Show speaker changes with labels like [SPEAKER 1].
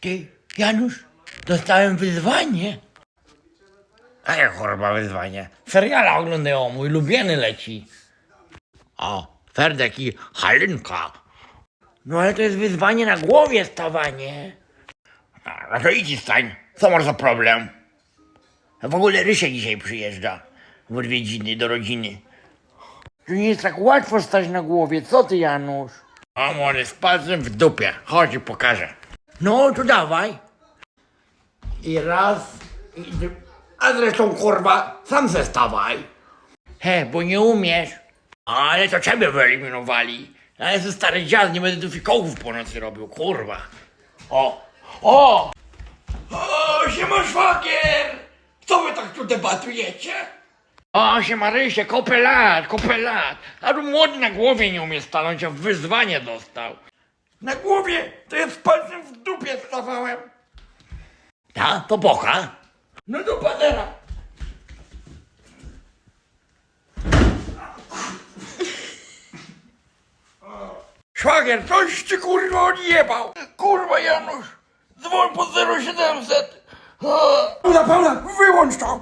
[SPEAKER 1] Ty, Janusz, dostałem wyzwanie. A jak choroba wyzwanie? Seriala oglądają, mój ulubiony leci. O, Ferdek i Halinka. No ale to jest wyzwanie na głowie stawanie. A to idź i stań. Co masz za problem? A w ogóle Rysia dzisiaj przyjeżdża w odwiedziny do rodziny. To nie jest tak łatwo stać na głowie, co ty Janusz? A może z palcem w dupie. Chodź i pokażę. No, to dawaj. I raz, i. A zresztą kurwa, sam zestawaj. He, bo nie umiesz. Ale to ciebie wyeliminowali. Ja jestem stary dziad, nie będę tu fikołków po nocy robił, kurwa. O, o! O, siema szwagier! Co wy tak tu debatujecie? O, siema Rysie, kopę lat, kopę lat. A tu młody na głowie nie umie stanąć, a wyzwanie dostał. Na głowie to jest palcem w stawałem. Ta, to boka. No do panera. Szwagier, coś ci kurwa odjebał. Kurwa Janusz, dzwoń po 0700.
[SPEAKER 2] Paula, Paula, wyłącz to!